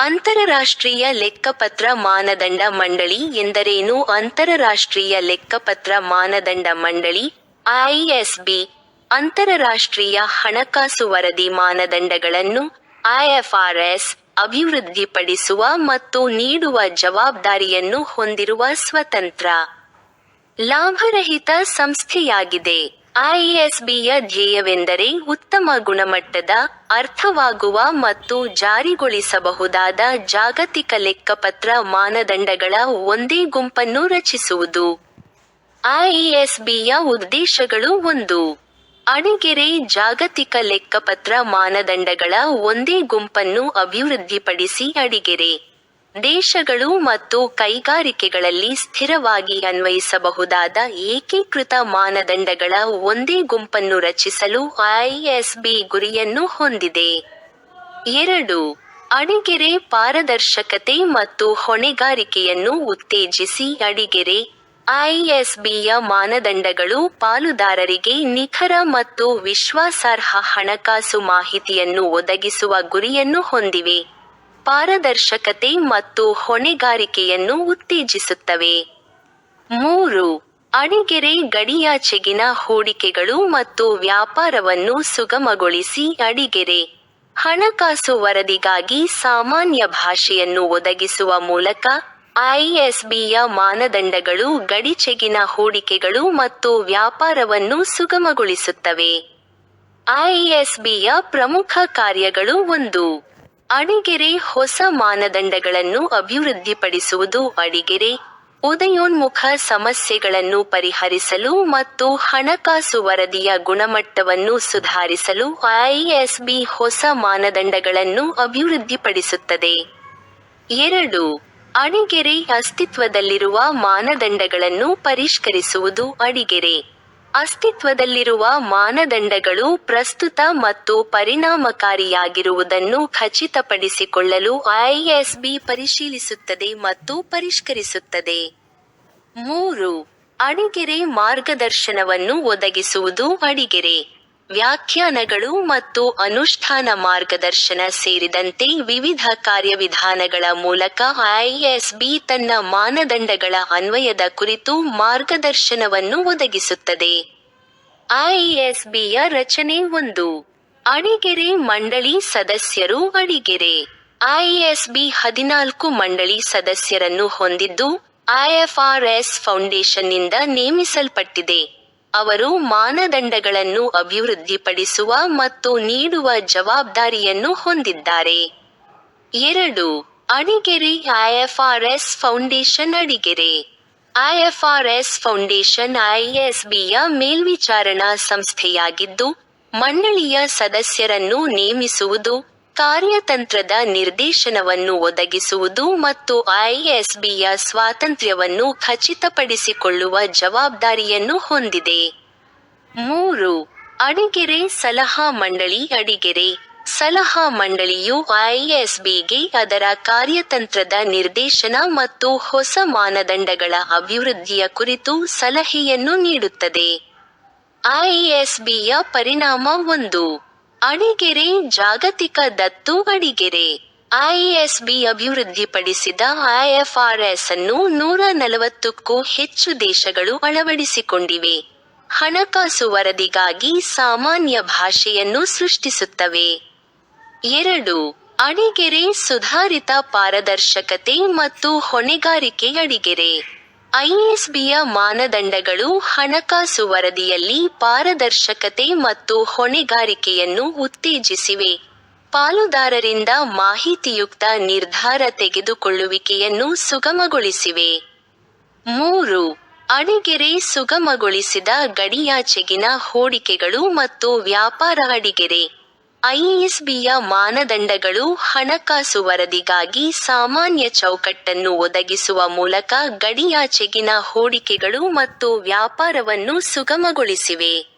ಅಂತರರಾಷ್ಟ್ರೀಯ ಲೆಕ್ಕಪತ್ರ ಮಾನದಂಡ ಮಂಡಳಿ ಎಂದರೇನು? ಅಂತರರಾಷ್ಟ್ರೀಯ ಲೆಕ್ಕಪತ್ರ ಮಾನದಂಡ ಮಂಡಳಿ ಐಎಸ್ಬಿ ಅಂತರರಾಷ್ಟ್ರೀಯ ಹಣಕಾಸು ವರದಿ ಮಾನದಂಡಗಳನ್ನು ಐಎಫ್ಆರ್ಎಸ್ ಅಭಿವೃದ್ಧಿಪಡಿಸುವ ಮತ್ತು ನೀಡುವ ಜವಾಬ್ದಾರಿಯನ್ನು ಹೊಂದಿರುವ ಸ್ವತಂತ್ರ ಲಾಭರಹಿತ ಸಂಸ್ಥೆಯಾಗಿದೆ. ಐಎಸ್ಬಿಯ ಧ್ಯೇಯವೆಂದರೆ ಉತ್ತಮ ಗುಣಮಟ್ಟದ, ಅರ್ಥವಾಗುವ ಮತ್ತು ಜಾರಿಗೊಳಿಸಬಹುದಾದ ಜಾಗತಿಕ ಲೆಕ್ಕಪತ್ರ ಮಾನದಂಡಗಳ ಒಂದೇ ಗುಂಪನ್ನು ರಚಿಸುವುದು. ಐಎಸ್ಬಿಯ ಉದ್ದೇಶಗಳು ಒಂದು. ಅಡಿಗೆರೆ ಜಾಗತಿಕ ಲೆಕ್ಕಪತ್ರ ಮಾನದಂಡಗಳ ಒಂದೇ ಗುಂಪನ್ನು ಅಭಿವೃದ್ಧಿಪಡಿಸಿ ಅಡಿಗೆರೆ. ದೇಶಗಳು ಮತ್ತು ಕೈಗಾರಿಕೆಗಳಲ್ಲಿ ಸ್ಥಿರವಾಗಿ ಅನ್ವಯಿಸಬಹುದಾದ ಏಕೀಕೃತ ಮಾನದಂಡಗಳ ಒಂದೇ ಗುಂಪನ್ನು ರಚಿಸಲು ಐಎಸ್ಬಿ ಗುರಿಯನ್ನು ಹೊಂದಿದೆ. ಎರಡು, ಅಡಿಗೆರೆ ಪಾರದರ್ಶಕತೆ ಮತ್ತು ಹೊಣೆಗಾರಿಕೆಯನ್ನು ಉತ್ತೇಜಿಸಿ ಅಡಿಗೆರೆ ಐಎಸ್ಬಿಯ ಮಾನದಂಡಗಳು ಪಾಲುದಾರರಿಗೆ ನಿಖರ ಮತ್ತು ವಿಶ್ವಾಸಾರ್ಹ ಹಣಕಾಸು ಮಾಹಿತಿಯನ್ನು ಒದಗಿಸುವ ಗುರಿಯನ್ನು ಹೊಂದಿವೆ. ಪಾರದರ್ಶಕತೆ ಮತ್ತು ಹೊಣೆಗಾರಿಕೆಯನ್ನು ಉತ್ತೇಜಿಸುತ್ತವೆ. ಮೂರು, ಅಣಿಗೆರೆ ಗಡಿಯಾಚೆಗಿನ ಹೂಡಿಕೆಗಳು ಮತ್ತು ವ್ಯಾಪಾರವನ್ನು ಸುಗಮಗೊಳಿಸಿ ಅಡಿಗೆರೆ ಹಣಕಾಸು ವರದಿಗಾಗಿ ಸಾಮಾನ್ಯ ಭಾಷೆಯನ್ನು ಒದಗಿಸುವ ಮೂಲಕ ಐಎಸ್ಬಿಯ ಮಾನದಂಡಗಳು ಗಡಿಚೆಗಿನ ಹೂಡಿಕೆಗಳು ಮತ್ತು ವ್ಯಾಪಾರವನ್ನು ಸುಗಮಗೊಳಿಸುತ್ತವೆ. ಐಎಸ್ಬಿಯ ಪ್ರಮುಖ ಕಾರ್ಯಗಳು ಒಂದು. ಅಡಿಗೆರೆ ಹೊಸ ಮಾನದಂಡಗಳನ್ನು ಅಭಿವೃದ್ಧಿಪಡಿಸುವುದು ಅಡಿಗೆರೆ. ಉದಯೋನ್ಮುಖ ಸಮಸ್ಯೆಗಳನ್ನು ಪರಿಹರಿಸಲು ಮತ್ತು ಹಣಕಾಸು ವರದಿಯ ಗುಣಮಟ್ಟವನ್ನು ಸುಧಾರಿಸಲು ಐಎಸ್ಬಿ ಹೊಸ ಮಾನದಂಡಗಳನ್ನು ಅಭಿವೃದ್ಧಿಪಡಿಸುತ್ತದೆ. ಎರಡು ಅಡಿಗೆರೆ ಅಸ್ತಿತ್ವದಲ್ಲಿರುವ ಮಾನದಂಡಗಳನ್ನು ಪರಿಷ್ಕರಿಸುವುದು ಅಡಿಗೆರೆ. ಅಸ್ತಿತ್ವದಲ್ಲಿರುವ ಮಾನದಂಡಗಳು ಪ್ರಸ್ತುತ ಮತ್ತು ಪರಿಣಾಮಕಾರಿಯಾಗಿರುವುದನ್ನು ಖಚಿತಪಡಿಸಿಕೊಳ್ಳಲು ಐಎಸ್ಬಿ ಪರಿಶೀಲಿಸುತ್ತದೆ ಮತ್ತು ಪರಿಷ್ಕರಿಸುತ್ತದೆ. ಮೂರು ಅಡಿಗೆರೆ ಮಾರ್ಗದರ್ಶನವನ್ನು ಒದಗಿಸುವುದು ಅಡಿಗೆರೆ ವ್ಯಾಖ್ಯಾನಗಳು ಮತ್ತು ಅನುಷ್ಠಾನ ಮಾರ್ಗದರ್ಶನ ಸೇರಿದಂತೆ ವಿವಿಧ ಕಾರ್ಯವಿಧಾನಗಳ ಮೂಲಕ ಐಎಸ್ಬಿ ತನ್ನ ಮಾನದಂಡಗಳ ಅನ್ವಯದ ಕುರಿತು ಮಾರ್ಗದರ್ಶನವನ್ನು ಒದಗಿಸುತ್ತದೆ. ಐಎಸ್ಬಿಯ ರಚನೆ ಒಂದು. ಅಡಿಗೆರೆ ಮಂಡಳಿ ಸದಸ್ಯರು ಅಡಿಗೆರೆ. ಐಎಸ್ಬಿ ಹದಿನಾಲ್ಕು ಮಂಡಳಿ ಸದಸ್ಯರನ್ನು ಹೊಂದಿದ್ದು ಐಎಫ್ಆರ್ಎಸ್ ಫೌಂಡೇಶನ್ನಿಂದ ನೇಮಿಸಲ್ಪಟ್ಟಿದೆ. ಅವರು ಮಾನದಂಡಗಳನ್ನು ಅಭಿವೃದ್ಧಿಪಡಿಸುವ ಮತ್ತು ನೀಡುವ ಜವಾಬ್ದಾರಿಯನ್ನು ಹೊಂದಿದ್ದಾರೆ. ಎರಡು, ಅಡಿಗೆರೆ ಐಎಫ್ಆರ್ಎಸ್ ಫೌಂಡೇಶನ್ ಅಡಿಗೆರೆ. ಐಎಫ್ಆರ್ಎಸ್ ಫೌಂಡೇಶನ್ ಐಎಸ್ಬಿಯ ಮೇಲ್ವಿಚಾರಣಾ ಸಂಸ್ಥೆಯಾಗಿದ್ದು, ಮಂಡಳಿಯ ಸದಸ್ಯರನ್ನು ನೇಮಿಸುವುದು ಕಾರ್ಯತಂತ್ರದ ನಿರ್ದೇಶನವನ್ನು ಒದಗಿಸುವುದು ಮತ್ತು ಐಎಸ್ಬಿಯ ಸ್ವಾತಂತ್ರ್ಯವನ್ನು ಖಚಿತಪಡಿಸಿಕೊಳ್ಳುವ ಜವಾಬ್ದಾರಿಯನ್ನು ಹೊಂದಿದೆ. ಮೂರು. ಅಡಿಗೆರೆ ಸಲಹಾ ಮಂಡಳಿ ಅಡಿಗೆರೆ ಸಲಹಾ ಮಂಡಳಿಯು ಐಎಸ್ಬಿಗೆ ಅದರ ಕಾರ್ಯತಂತ್ರದ ನಿರ್ದೇಶನ ಮತ್ತು ಹೊಸ ಮಾನದಂಡಗಳ ಅಭಿವೃದ್ಧಿಯ ಕುರಿತು ಸಲಹೆಯನ್ನು ನೀಡುತ್ತದೆ. ಐಎಸ್ಬಿಯ ಪರಿಣಾಮ ಒಂದು. ಅಡಿಗೆರೆ ಜಾಗತಿಕ ದತ್ತು ಅಣಿಗೆರೆ. ಐಎಸ್ಬಿ ಅಭಿವೃದ್ಧಿಪಡಿಸಿದ ಐಎಫ್ಆರ್ಎಸ್ ಅನ್ನು ನೂರ ನಲವತ್ತಕ್ಕೂ ಹೆಚ್ಚು ದೇಶಗಳು ಅಳವಡಿಸಿಕೊಂಡಿವೆ. ಹಣಕಾಸು ವರದಿಗಾಗಿ ಸಾಮಾನ್ಯ ಭಾಷೆಯನ್ನು ಸೃಷ್ಟಿಸುತ್ತವೆ. ಎರಡು, ಅಣಿಗೆರೆ ಸುಧಾರಿತ ಪಾರದರ್ಶಕತೆ ಮತ್ತು ಹೊಣೆಗಾರಿಕೆ ಅಡಿಗೆರೆ ಐಎಸ್ಬಿಯ ಮಾನದಂಡಗಳು ಹಣಕಾಸು ವರದಿಯಲ್ಲಿ ಪಾರದರ್ಶಕತೆ ಮತ್ತು ಹೊಣೆಗಾರಿಕೆಯನ್ನು ಉತ್ತೇಜಿಸಿವೆ. ಪಾಲುದಾರರಿಂದ ಮಾಹಿತಿಯುಕ್ತ ನಿರ್ಧಾರ ತೆಗೆದುಕೊಳ್ಳುವಿಕೆಯನ್ನು ಸುಗಮಗೊಳಿಸಿವೆ. ಮೂರು, ಅಡಿಗೆರೆ ಸುಗಮಗೊಳಿಸಿದ ಗಡಿಯಾಚೆಗಿನ ಹೂಡಿಕೆಗಳು ಮತ್ತು ವ್ಯಾಪಾರ ಅಡಿಗೆರೆ. ಐಎಸ್ಬಿಯ ಮಾನದಂಡಗಳು ಹಣಕಾಸು ವರದಿಗಾಗಿ ಸಾಮಾನ್ಯ ಚೌಕಟ್ಟನ್ನು ಒದಗಿಸುವ ಮೂಲಕ ಗಡಿಯಾಚೆಗಿನ ಹೂಡಿಕೆಗಳು ಮತ್ತು ವ್ಯಾಪಾರವನ್ನು ಸುಗಮಗೊಳಿಸಿವೆ.